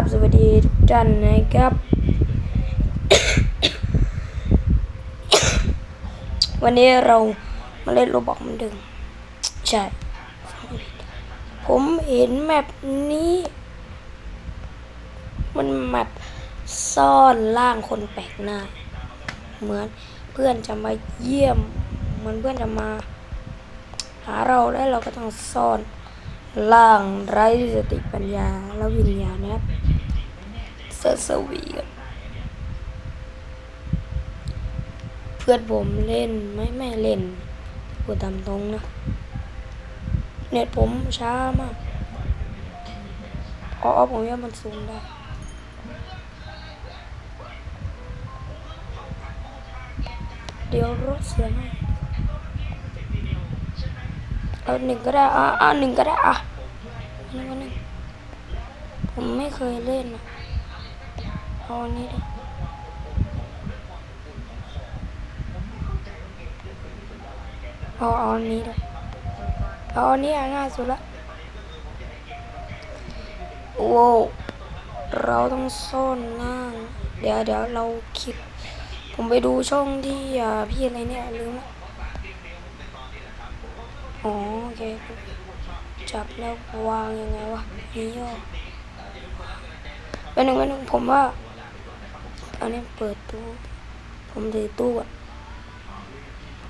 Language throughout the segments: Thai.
ครับสวัสดีทุกท่านนะครับ วันนี้เรามาเล่นโรบอกมือนดิมใช่ ผมเห็นแมปนี้ มันแมปซ่อนร่างคนแปลกหน้า เหมือนเพื่อนจะมาเยี่ยม เหมือนเพื่อนจะมา หาเราแล้วเราก็ต้องซ่อนร่างไร้สติปัญญาและวิญญาณนะครับ เซอร์สวีกันเพื่อนผมเล่นไม่ไม่เล่นพูดตามตรงนะ เน็ตผมช้ามากอ๋อผมว่ามันซูมได้เดี๋ยวรถเสียงให้เอาหนึ่งก็ได้อะเอาหนึ่งก็ได้อะหนึ่งก็หนึ่งผมไม่เคยเล่นอะ เอาอันนี้ดิเอาเอาอันนี้ดิเอาอันนี้ง่ายสุดละโว้วเราต้องซ่อนล่าง เดี๋ยวเดี๋ยวเราคลิปผมไปดูช่องที่อ่าพี่อะไรเนี่ยลืมละอ๋อโอเคจับแล้ววางยังไงวะนี่ย่อเป็นหนึ่งเป็นหนึ่งผมว่า อันนี้เปิดตู้ ผมถือตู้อะ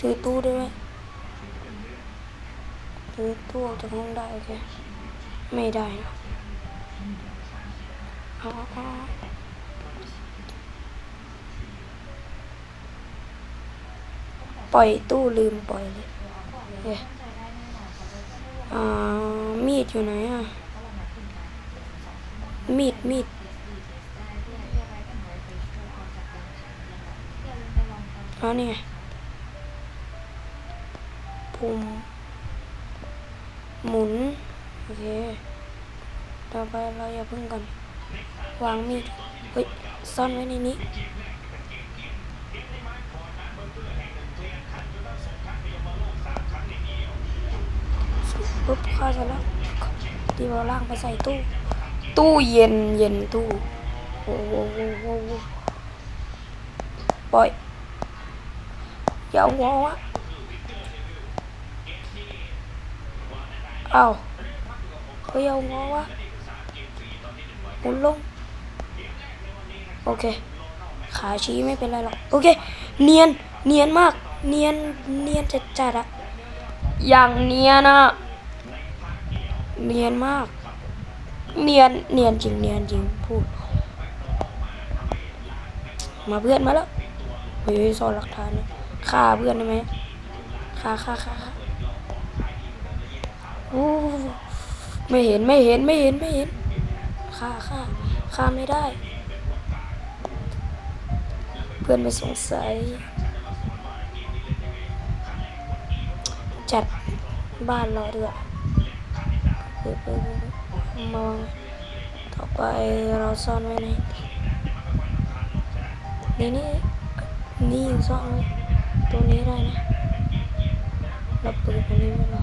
ถือตู้ได้ไหมถือตู้ออกจากห้องได้โอเคไม่ได้นะอ๋ออ๋อปล่อยตู้ลืมปล่อยเลยเออ่ามีดอยู่ไหนอะ มีดมีด อ๋อนี่ไงปุ่มหมุน โอเค ต่อไปเราอย่าเพิ่งกันวางมีด เฮ้ย ซ่อนไว้ในนี้ ปุ๊บข้าไปแล้วตีบอลล่างไปใส่ตู้ ตู้เย็นเย็นตู้ โอ้โหโอ้โหโอ้โหปล่อย อย่าหัวะเอาเฮ้ยเอาหัวะหมุนลง โอเค ขาชี้ไม่เป็นไรหรอก โอเค เนียน เนียนมาก เนียน เนียนจัดจัดอะอย่างเนียนอะเนียนมาก เนียน เนียนจริง เนียนจริง พูด มาเพื่อนมาแล้วเฮ้ยซ่อนหลักฐานเนี่ย ฆ่าเพื่อนได้ไหมฆ่าฆ่าฆ่าโอ้ไม่เห็นไม่เห็นไม่เห็นไม่เห็นฆ่าฆ่าฆ่าไม่ได้ เพื่อนไม่สงสัย จัดบ้านเราด้วยเปิดเปิดเปิดมองต่อไปเราซ่อนไว้ในนี่นี่นี่ซ่อนไว้ ตัวนี้ได้นะ เราเปิดอันนี้ไว้รอ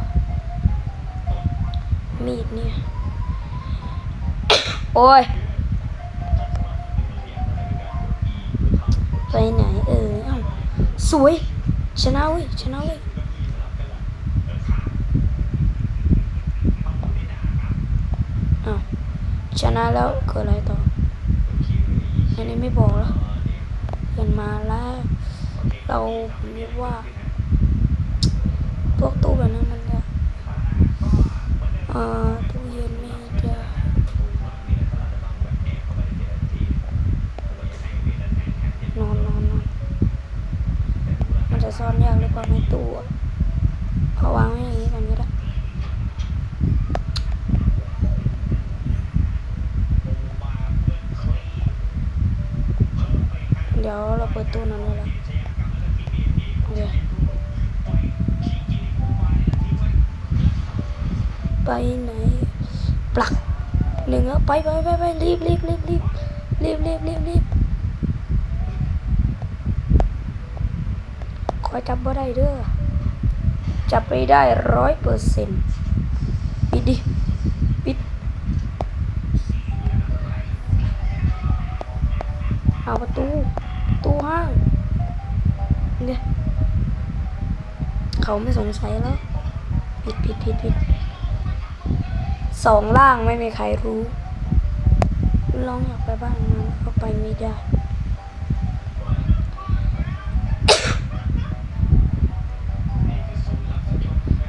มีดเนี่ย โอ้ย ไปไหนเออ้าสวย ชนะเว้ยชนะเว้ยอ้าวชนะแล้วเกิดอะไรต่ออันนี้ไม่บอกแล้วเห็นมาแล้ว เราผมเรียกว่า พวกตู้แบบนั้นมันจะอ่อตู้เย็นไม่จะนอนนอนนอนมันจะซ่อนยากหรือเปล่าในตู้อะเอาวางไว้อย่างนี้กันก็ได้เดี๋ยวเราเปิดตู้นั้นไว้แล้ว ไปไหนปลักหนึ่งอะไปไปไปไปรีบรีบรีบรีบรีบรีบรีบรีบขอยจับบ่ได้เด้อจับไปได้ร้อยเปอร์เซ็นต์ปิดดิปิดเอาประตูตู้ห้างเนี่ยเขาไม่สงสัยแล้ว ผิดผิดผิดผิด สองล่างไม่มีใครรู้ ลองอยากไปบ้านมันก็ไปไม่ได้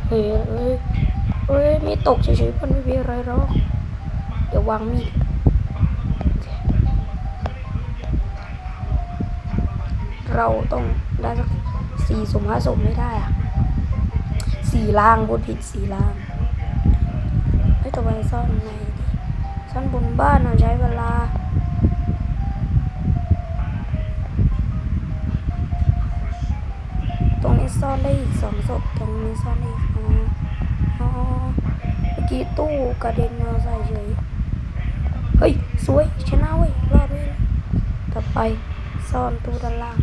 เฮ้ยเอ้ยเอ้ยมีตกเฉยๆมันไม่มีอะไรหรอก เดี๋ยววางมีดโอเคเราต้องได้สักสี่สมห้าสมไม่ได้อะสี่ล่างพูดผิดสี่ล่าง เฮ้ยต่อไปซ่อนในดิซ่อนบนบ้านน่ะใช้เวลาตรงนี้ซ่อนได้อีกสองศพตรงนี้ซ่อนได้อีกอ๋อเมื่อกี้ตู้กระเด็นมาใส่เฉยเฮ้ย สวยชนะเว้ยรอดเว้ยต่อไปซ่อนตู้ด้านล่าง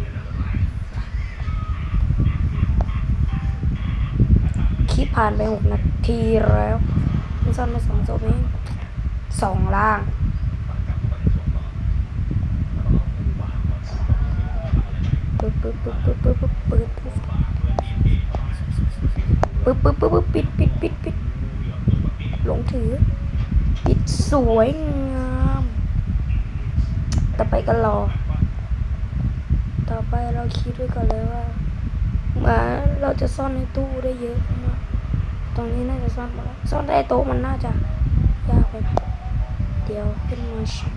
คลิปผ่านไปหกนาทีแล้ว ซ่อนไปสองศพเองสองล่างปึ๊บปึ๊บปึ๊บปึ๊บปึ๊บปึ๊บปึ๊บปึ๊บปึ๊บปึ๊บปึ๊บปิดปิดปิดปิดหลงถือ ปิดสวยงามต่อไปก็รอ ต่อไปเราคิดไว้ก่อนเลยว่ามาเราจะซ่อนในตู้ได้เยอะ ตรงนี้น่าจะซ่อนหมดแล้วซ่อนได้โต๊ะมันน่าจะยากไปหน่อยเดี๋ยวขึ้นมาชิม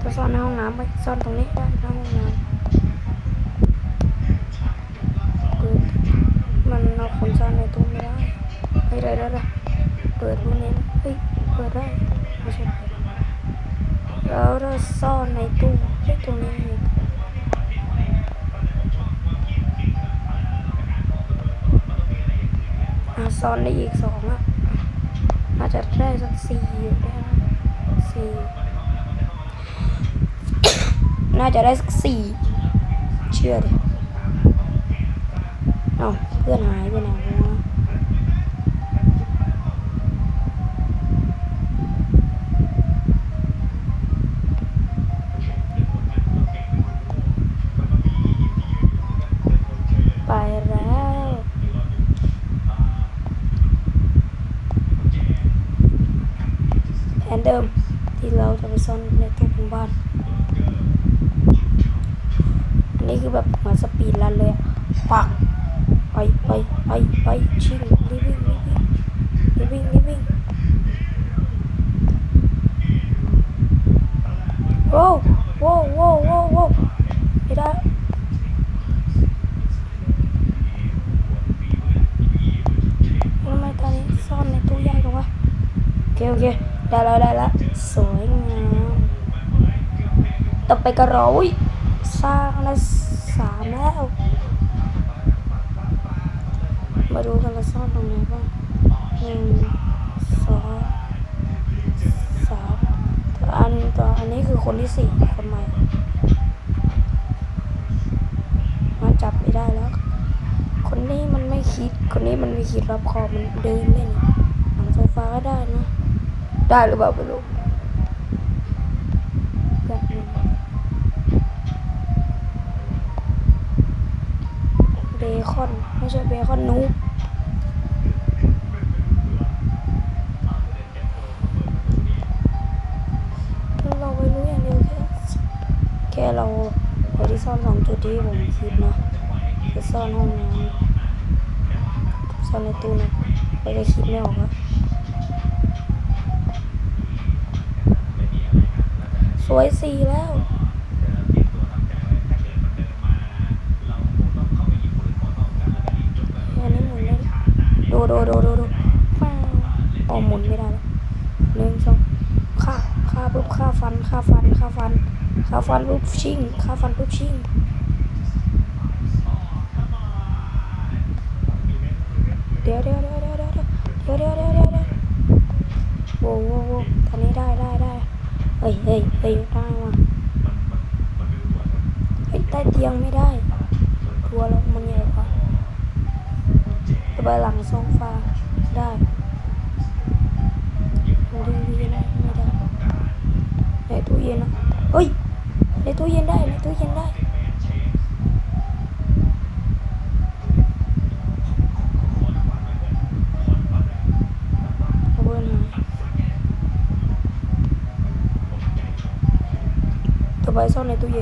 ถ้าซ่อนในห้องน้ำไปซ่อนตรงนี้ได้ในห้องน้ำเปิดมันเอาคนซ่อนในตู้ไม่ได้ไม่ได้ได้ได้เปิดพวกนี้นะเฮ้ยเปิดได้ไม่ใช่เปิดแล้วเราซ่อนในตู้เฮ้ยตรงนี้ ซ้อนได้อีกสองอะน่าจะได้สักสี่อยู่ได้นะสี่น่าจะได้สักสี่เชื่อดิเอ้าเพื่อนหายไปไหน เดิม ที่เราจะไปซ่อนในตู้ของบ้าน อันนี้คือแบบเหมือนสปีดรันเลยปักไปไปไปไปชิงรีวิ่งรีวิ่งรีวิ่งรีวิ่งโว้วโว้วโว้วโว้วโว้ไม่ได้ทำไมตอนนี้ซ่อนในตู้ยากจังวะโอเคโอเค ได้แล้วได้แล้วสวยงามต่อไปกระโรยสร้างละสามแล้ว มาดูกันเราซ่อนตรงไหนบ้างหนึ่งสองสามอันต่ออันนี้คือคนที่สี่คนใหม่มาจับไม่ได้แล้ว คนนี้มันไม่คิด คนนี้มันไม่คิดรับคอมันเดินเล่นหลังโซฟาก็ได้นะ ได้หรือเปล่าไม่รู้แบบนึงเบคอนไม่ใช่เบคอนนูบเราไม่รู้อย่างเดียวแค่แค่เราไปที่ซ่อนสองจุดที่ผมคิดนะคือซ่อนห้องน้ำซ่อนในตู้นะไปได้คิดไม่ออกอะ สวยสีแล้วอันนี้หมุนได้ดูดูดูดูดูว้าวอ๋อหมุนไม่ได้แล้วหนึ่งสองค่าค่าปุ๊บค่าฟันค่าฟันค่าฟันค่าฟันปุ๊บชิงค่าฟันปุ๊บชิงเดี๋ยวเดี๋ยวเดี๋ยวเดี๋ยวเดี๋ยวเดี๋ยวเดี๋ยวเดี๋ยวเดี๋ยวเดี๋ยวโว้โว้โว้ตอนนี้ได้ได้ได้เฮ้ยเฮ้ยเฮ้ยได้ว่ะเฮ้ยใต้เตียงไม่ได้ ตัวเรามันใหญ่กว่าไปหลังโซฟาได้ดูดีนะไม่ได้ในตู้เย็นนะเฮ้ยในตู้เย็นได้ในตู้เย็นได้ છો ને તું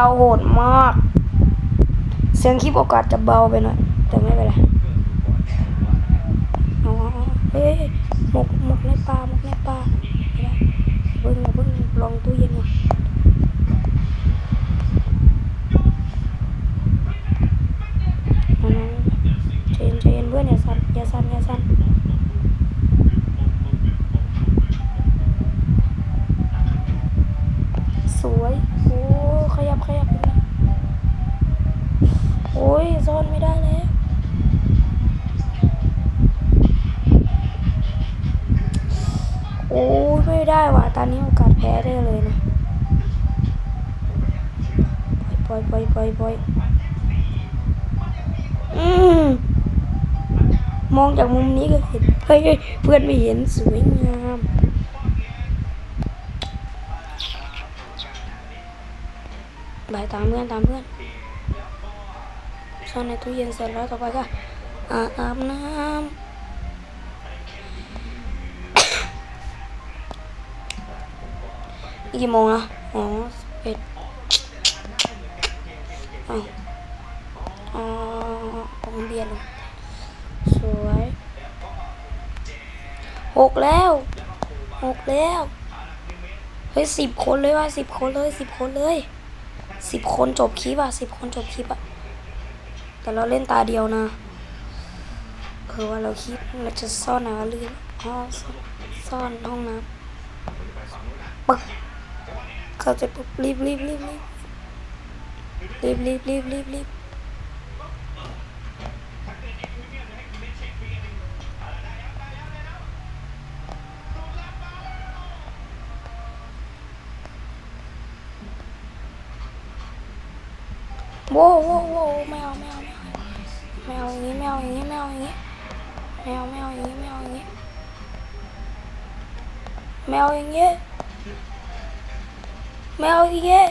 เราโหดมาก เสียงคลิปโอกาสจะเบาไปหน่อย แต่ไม่เป็นไรเอาเอาเฮ้ยหมกหมกในปลาหมกในปลาไม่ได้เพิ่งเพิ่งลองตู้เย็นก่อนเอาน้องใจเย็นใจเย็นเพื่อนอย่าสั่นอย่าสั่นอย่าสั่นสวย ยซ่อนไม่ได้แล้วโอ้ยไม่ได้ว่ะตอนนี้โอกาสแพ้ได้เลยนะปล่อยปล่อยปล่อยปล่อยอืมมองจากมุมนี้ก็เห็นเฮ้ยเฮ้ยเพื่อนไม่เห็นสวยงามไปตามเพื่อนตามเพื่อน ซ่อนในตู้เย็นเสร็จแล้วต่อไปก็อาบอาบน้ำกี่โมงนะอ๋อเอ็ดอ้าวอ๋อผมเบียร์สวยหกแล้วหกแล้ว เฮ้ยสิบคนเลยว่ะสิบคนเลยสิบคนเลยสิบคนจบคลิปอะสิบคนจบคลิปอะ แต่เราเล่นตาเดียวนะเออว่าเราคิดเราจะซ่อนไหนวะลืมอ๋อซ่อนซ่อนห้องน้ำปึ๊กเข้าใจปุ๊บรีบรีบรีบรีบรีบรีบรีบรีบรีบโว้โว้โว้ เอาไม่เอาอย่างนี้ไม่เอาอย่างนี้ไม่เอาไม่เอาอย่างนี้ไม่เอาอย่างนี้ไม่เอาอย่างนี้ไม่เอาอีกเยอะ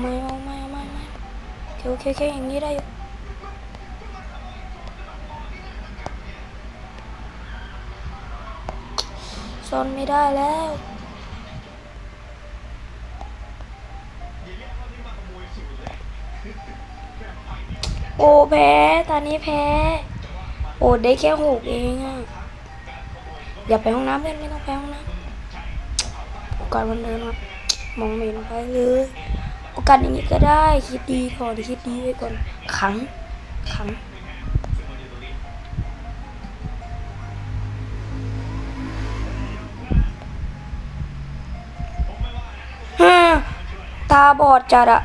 ไม่เอาไม่เอาไม่ไม่โอเคโอเคอย่างนี้ได้อยู่ซ่อนไม่ได้แล้ว อ้แพ้ตอนนี้แพ้ โอ้ได้แค่หกเองอะอย่าไปห้องน้ำเล่นไม่ต้องไปห้องน้ำโอกาสมันเดินมามองไม่เห็นไปเลยโอกาสอย่างนี้ก็ได้คิดดีก่อนคิดดีไว้ก่อนขังขังฮ่าตาบอดจัดอะ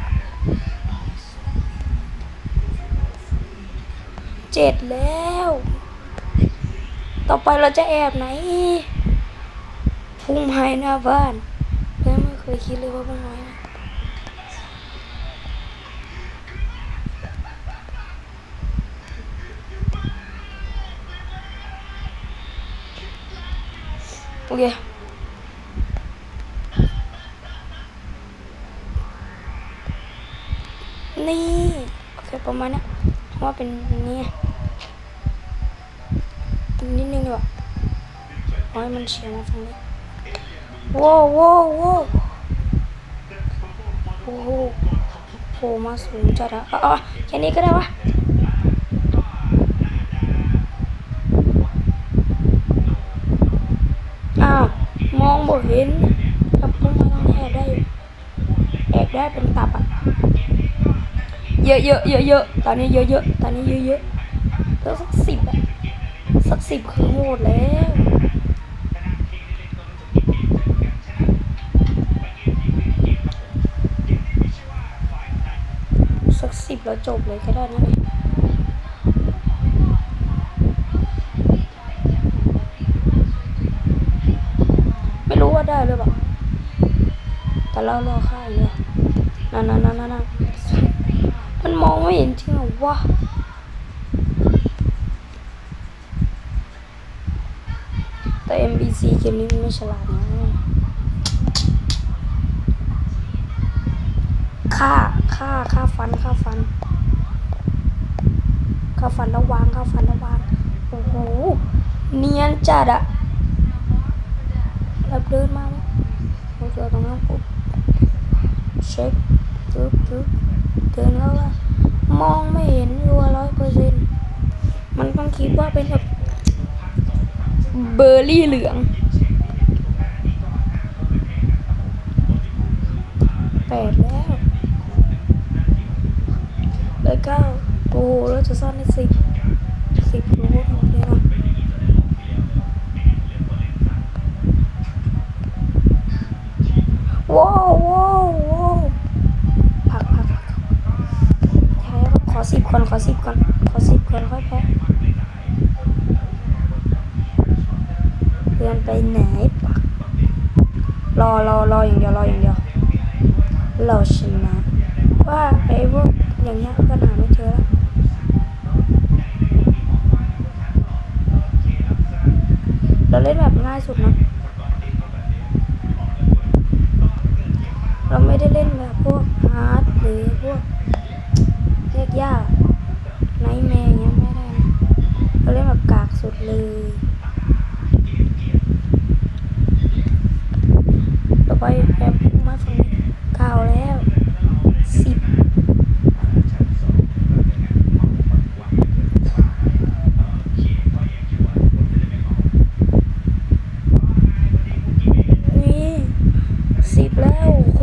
เจ็ดแล้ว ต่อไปเราจะแอบไหน พุ่งไม้หน้าบ้านเพื่อนไม่เคยคิดเลยว่าพุ่งไม้นะโอเคนี่โอเคประมาณนี้ว่าเป็นนี้ นิดนึงดีกว่าเอาให้มันเฉียงมาทางนี้โว้วโว้วโว้โอ้โหโผล่มาสูงจัดอะอ๋อแค่นี้ก็ได้วะอ้าวมองบ่เห็นกับต้นไม้ตรงนี้แอบได้แอบได้เป็นตับอะเยอะเยอะเยอะเยอะตอนนี้เยอะเยอะตอนนี้เยอะเยอะแล้วสักสิบอะ สักสิบคือโหดแล้วสักสิบแล้วจบเลยก็ได้นะเนี่ยไม่รู้ว่าได้หรือเปล่าแต่เรารอค่าอยู่อะนั่นนั่นนั่นนั่นมันมองไม่เห็นจริงเหรอวะ แต่ MBC เกมนี้ไม่ฉลาดนะค่าค่าค่าฟันค่าฟันค่าฟันระวางค่าฟันระวางโอ้โหเนียนจัดอะแบบเดินมาแล้วเราเจอตรงนั้นปุ๊บเช็คปึ๊บปึ๊บเดินเข้ามามองไม่เห็นรัวร้อยเปอร์เซ็นต์มันต้องคิดว่าเป็นแบบ เบอร์รี่เหลือง แปดแล้วเลยเก้าโอ้โหเราจะซ่อนในสิบสิบโน้หมดเลยนะว้าวว้าวว้าวพักพักใช่ครับขอสิบก่อนขอสิบก่อนขอสิบก่อนค่อยแพ้เพื่อน ไปไหนปะรอรอรออย่างเดียวรออย่างเดียวเราชนะว่าไอ้พวกอย่างเงี้ยเพื่อนหาไม่เจอแล้วเราเล่นแบบง่ายสุดนะ เราไม่ได้เล่นแบบพวกฮาร์ดหรือพวกเรียกยากไนแมร์เงี้ยไม่ได้นะเราเล่นแบบกากสุดเลยต่อไปแบบมาฝั่งนี้เก้าแล้วสิบนี่สิบแล้วโอ้โห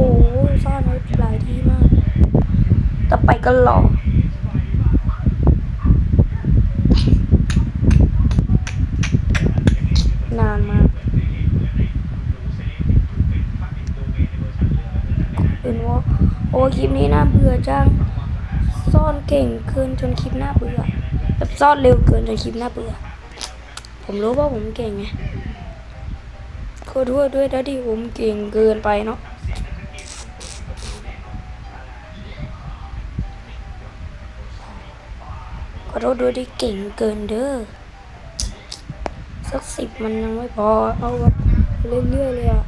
ซ่อนไว้หลายที่มาก ต่อไปก็รอนานมากเป็นว่าโอ้คลิปนี้น่าเบื่อจัง ซ่อนเก่งเกินจนคลิปหน่าเบื่อแบบซ่อนเร็วเกินจนคลิปหน่าเบื่อ ผมรู้ว่าผมเก่งไงขอโทษด้วยนะที่ผมเก่งเกินไปเนาะขอโทษด้วยที่เก่งเกินเด้อสักสิบมันยังไม่พอเอาแบบเรื่อยๆเลยอะ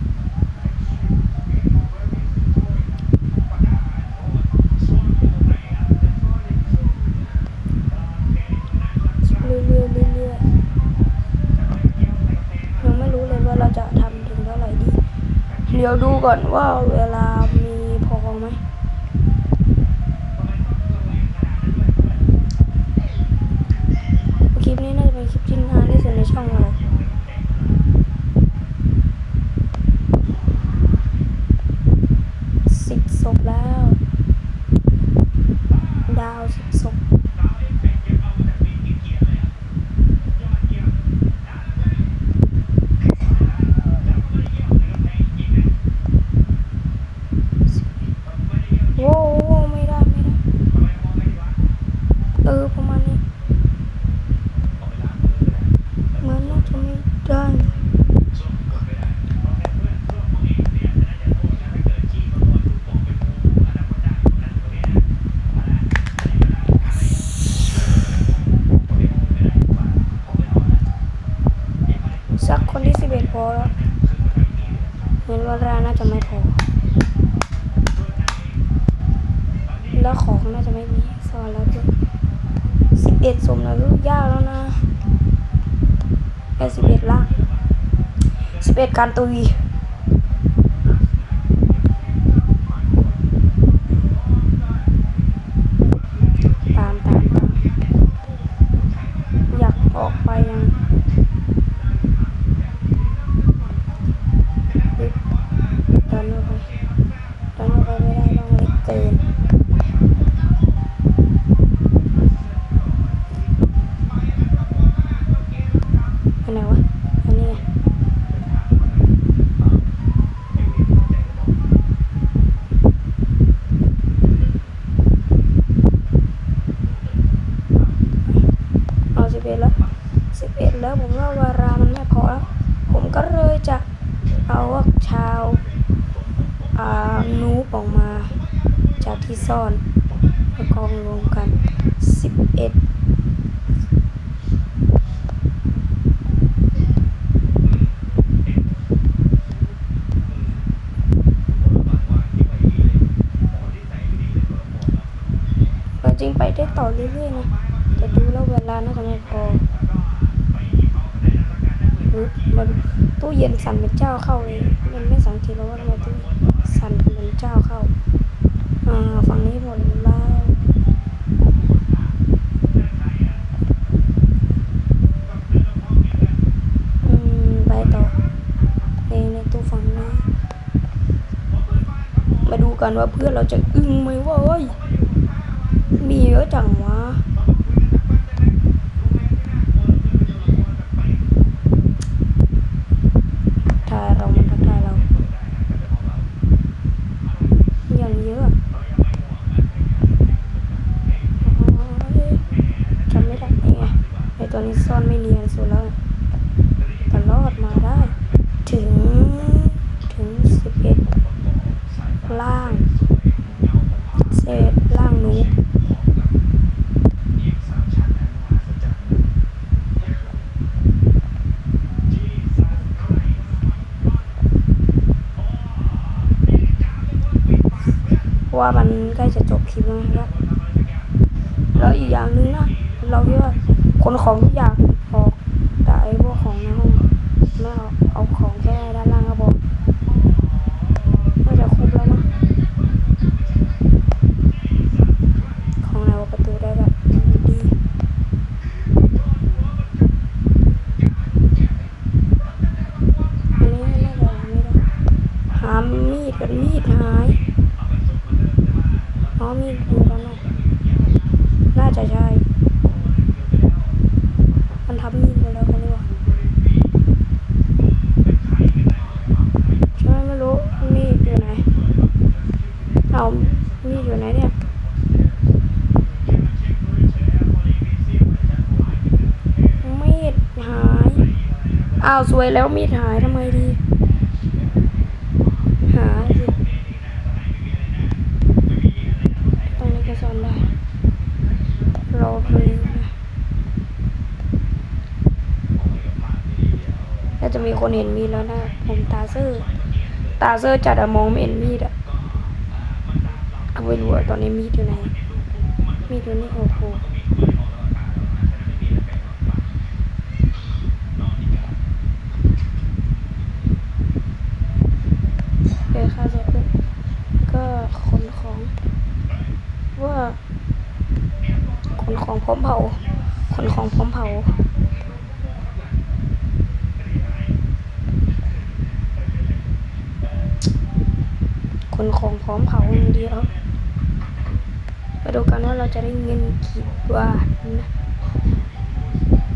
ก่อนว่าเวลามีพอไหม คลิปนี้น่าจะเป็นคลิปที่นานที่สุดในช่องเรา สิบศพแล้ว ดาวสิบศพโว้วโว้วไม่ได้ไม่ได้ เออประมาณนี้ เหมือนน่าจะไม่ได้สักคนที่สิบเอ็ดพอแล้วเห็นว่าแรกน่าจะไม่พอ แล้วของน่าจะไม่มีสอนแล้วด้วยสิบเอ็ดสมแล้วลูกยากแล้วนะ แปดสิบเอ็ดละ สิ มันตู้เย็นสั่นเป็นเจ้าเข้าเลยมันไม่สังเกตว่าทำไมตู้สั่นเป็นเจ้าเข้าอ่าฝั่งนี้หมดแล้วมไปต่อในในตู้ฟังนี้มาดูกันว่าเพื่อนเราจะอึ้งไหมว่าเอ้ยมีเยอะจังวะ ถ้าเรามันทักทายเรา อย่างเยอะโอ้ยจำไม่ได้นี่ไงไอตัวนี้ซ่อนไม่เนียนสุดแล้วแต่รอดมาได้ ถึง ถึงสิบเอ็ดล่าง เศษล่างนูบเพราะว่ามันใกล้จะจบ คลิปแล้วนะครับแล้วอีกอย่างหนึงนะเราคิดว่าคนของทุกอย่างออกแต่ไอ้พวกของในห้องไม่เอาเอาของแค่ด้านล่างก็พอน่าจะครบแล้วมั้งของเราประตูได้แบบดีอันนี้น่าจะไม่ได้หามีดกันมีดหาย อ๋อมีดอยู่ด้านนอกน่าจะใช่ มันทับมีดไปแล้วกันดีกว่าใช่ไหมไม่รู้มีดอยู่ไหน เอามีดอยู่ไหนเนี่ยมีดหายอ้าวสวยแล้วมีดหายทำไมดี หาสิตรงนี้ก็ซ่อนได้ รอเพลงนะน่าจะมี คนเห็นมีดแล้วนะ ผมตาเซอร์ ตาเซอร์จัดอะมองไม่เห็นมีดอะเอาไปดูอะตอนนี้มีดอยู่ไหน มีดอยู่นี่โอ้โหเออค่าเสร็จปุ๊บก็ขนของว่าขนของพร้อมเผาขนของพร้อมเผา ขนของพร้อมเผาอย่างเดียวมาดูกันว่าเราจะได้เงินกี่บาทนะ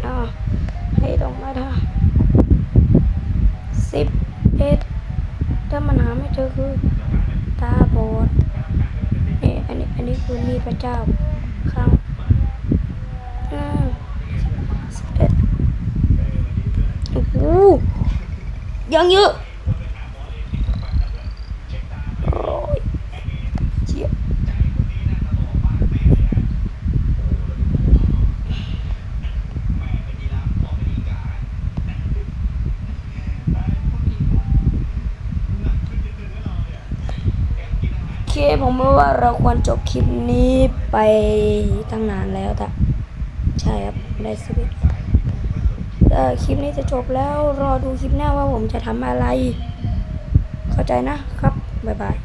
อ้าวให้ตรงมาเถอะสิบเอ็ดถ้ามันหาไม่เจอคือตาบอดนี่อันนี้อันนี้คือมีพระเจ้าข้างอ่าสิบเอ็ดโอ้โหยังเยอะโอ้ยเจี๊ยบโอเคผมว่า เราควรจบคลิปนี้ไปตั้งนานแล้วแต่ใช่ครับได้สิบเอ็ดคลิปนี้จะจบแล้วรอดูคลิปหน้าว่าผมจะทำอะไร เข้าใจนะครับ บ๊ายบาย